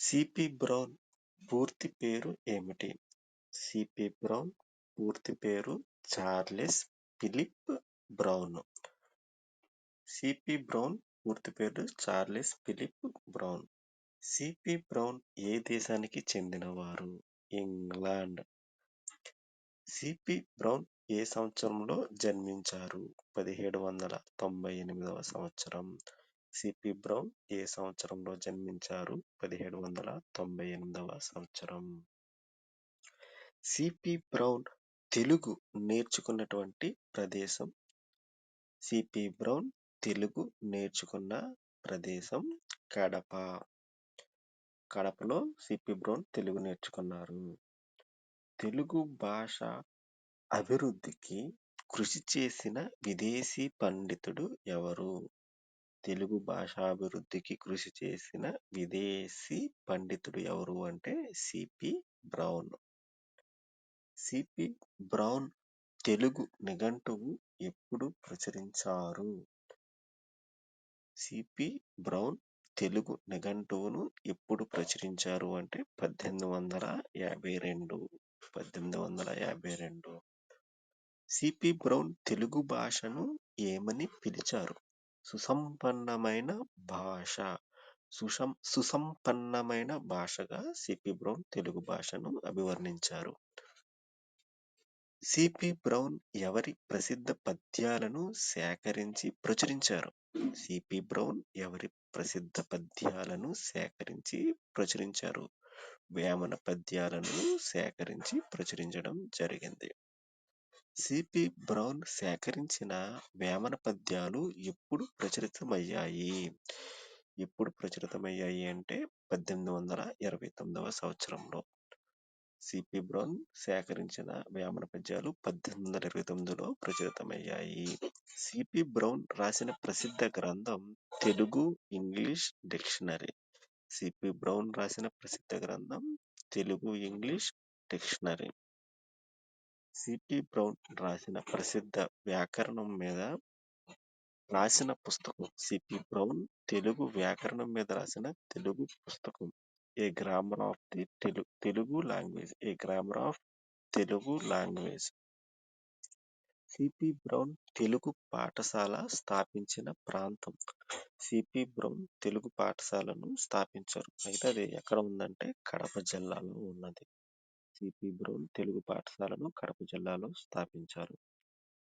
CP Brown పూర్తి పేరు ఏమిటి? సిపి బ్రౌన్ పూర్తి పేరు Charles Philip Brown. CP Brown పూర్తి పేరు Charles Philip Brown. CP Brown ఏ దేశానికి చెందినవారు? ఇంగ్లాండ్. సిపి బ్రౌన్ ఏ సంవత్సరంలో జన్మించారు? పదిహేడు వందల తొంభై ఎనిమిదవ సంవత్సరం. సిపి బ్రౌన్ ఏ సంవత్సరంలో జన్మించారు? పదిహేడు వందల తొంభై ఎనిమిదవ సంవత్సరం. సిపి బ్రౌన్ తెలుగు నేర్చుకున్నటువంటి ప్రదేశం. సిపి బ్రౌన్ తెలుగు నేర్చుకున్న ప్రదేశం కడప. కడపలో సిపి బ్రౌన్ తెలుగు నేర్చుకున్నారు. తెలుగు భాష అభివృద్ధికి కృషి చేసిన విదేశీ పండితుడు ఎవరు? తెలుగు భాషాభివృద్ధికి కృషి చేసిన విదేశీ పండితుడు ఎవరు అంటే CP Brown. CP Brown Telugu నిఘంటువు ఎప్పుడు ప్రచురించారు? సిపి బ్రౌన్ తెలుగు నిఘంటువును ఎప్పుడు ప్రచురించారు అంటే పద్దెనిమిది వందల యాభై రెండు పద్దెనిమిది వందల యాభై రెండు. సిపి బ్రౌన్ తెలుగు భాషను ఏమని పిలిచారు? సుసంపన్నమైన భాష. సుసం సుసంపన్నమైన భాషగా సిపి బ్రౌన్ తెలుగు భాషను అభివర్ణించారు. సిపి బ్రౌన్ ఎవరి ప్రసిద్ధ పద్యాలను సేకరించి ప్రచురించారు? సిపి బ్రౌన్ ఎవరి ప్రసిద్ధ పద్యాలను సేకరించి ప్రచురించారు? వేమన పద్యాలను సేకరించి ప్రచురించడం జరిగింది. సిపి బ్రౌన్ సేకరించిన వేమన పద్యాలు ఎప్పుడు ప్రచురితమయ్యాయి? ఎప్పుడు ప్రచురితమయ్యాయి అంటే పద్దెనిమిది వందల ఇరవై తొమ్మిదవ సంవత్సరంలో. సిపి బ్రౌన్ సేకరించిన వేమన పద్యాలు పద్దెనిమిది వందల ఇరవై తొమ్మిదిలో ప్రచురితమయ్యాయి. సిపి బ్రౌన్ రాసిన ప్రసిద్ధ గ్రంథం Telugu English dictionary. CP Brown రాసిన ప్రసిద్ధ గ్రంథం Telugu English dictionary. CP Brown రాసిన ప్రసిద్ధ వ్యాకరణం మీద రాసిన పుస్తకం. సిపి బ్రౌన్ తెలుగు వ్యాకరణం మీద రాసిన తెలుగు పుస్తకం. A grammar of the Telugu Telugu language. A grammar of Telugu language. CP Brown Telugu పాఠశాల స్థాపించిన ప్రాంతం. సిపి బ్రౌన్ తెలుగు పాఠశాలను స్థాపించారు. అయితే అది ఎక్కడ ఉందంటే కడప జిల్లాలో ఉన్నది. సిపి బ్రౌన్ తెలుగు పాఠశాలను కడప జిల్లాలో స్థాపించారు.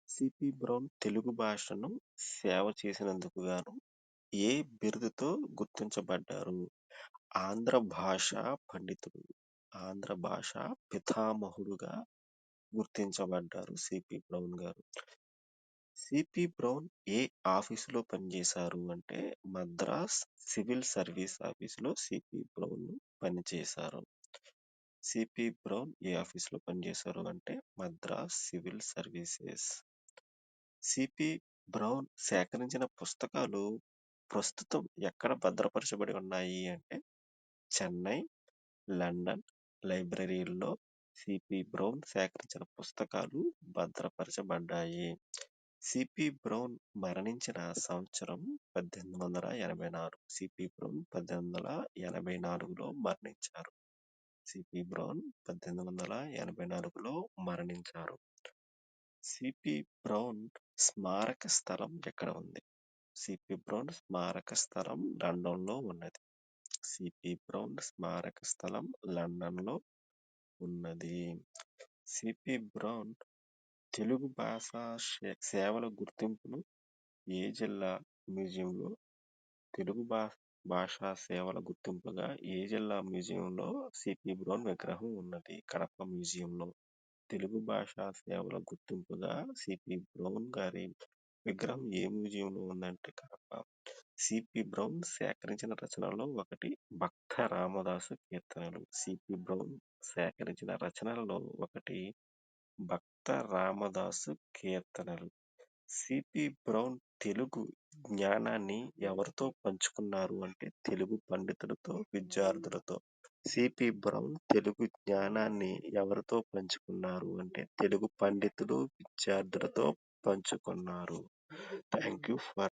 సిపి బ్రౌన్ తెలుగు భాషను సేవ చేసినందుకు గాను ఏ బిరుదుతో గుర్తించబడ్డారు? ఆంధ్ర భాష పండితుడు ఆంధ్ర భాష పితామహుడుగా గుర్తించబడ్డారు CP Brown garu. CP Brown ఏ ఆఫీసులో పనిచేశారు అంటే మద్రాస్ సివిల్ సర్వీస్ ఆఫీసులో సిపి బ్రౌన్ పనిచేశారు. సిపి బ్రౌన్ ఏ ఆఫీసులో పనిచేశారు అంటే Madras civil services. CP Brown సేకరించిన పుస్తకాలు ప్రస్తుతం ఎక్కడ భద్రపరచబడి ఉన్నాయి అంటే చెన్నై లండన్ లైబ్రరీల్లో సిపి బ్రౌన్ సేకరించిన పుస్తకాలు భద్రపరచబడ్డాయి. సిపి బ్రౌన్ మరణించిన సంవత్సరం పద్దెనిమిది వందల ఎనభై నాలుగు. సిపి బ్రౌన్ పద్దెనిమిది వందల ఎనభై నాలుగులో మరణించారు. సిపి బ్రౌన్ పద్దెనిమిది వందల ఎనభై నాలుగులో మరణించారు. సిపి బ్రౌన్ స్మారక స్థలం ఎక్కడ ఉంది? సిపి బ్రౌన్ స్మారక స్థలం లండన్లో ఉన్నది. సిపి బ్రౌన్ స్మారక స్థలం లండన్లో ఉన్నది. సిపి బ్రౌన్ తెలుగు భాష సే- సేవల గుర్తింపును ఏ జిల్లా మ్యూజియంలో తెలుగు భాష భాషా సేవల గుర్తింపుగా ఏ జిల్లా మ్యూజియంలో సిపి బ్రౌన్ విగ్రహం ఉన్నది? కడప మ్యూజియంలో. తెలుగు భాషా సేవల గుర్తింపుగా సిపి బ్రౌన్ గారి విగ్రహం ఏ మ్యూజియంలో ఉందంటే కడప. సిపి బ్రౌన్ సేకరించిన రచనలలో ఒకటి భక్త రామదాసు కీర్తనలు. సిపి బ్రౌన్ సేకరించిన రచనలలో ఒకటి భక్త రామదాసు కీర్తనలు. సిపి బ్రౌన్ తెలుగు జ్ఞానాన్ని ఎవరితో పంచుకున్నారు అంటే తెలుగు పండితులతో విద్యార్థులతో. సిపి బ్రౌన్ తెలుగు జ్ఞానాన్ని ఎవరితో పంచుకున్నారు అంటే తెలుగు పండితులు విద్యార్థులతో పంచుకున్నారు. Thank you for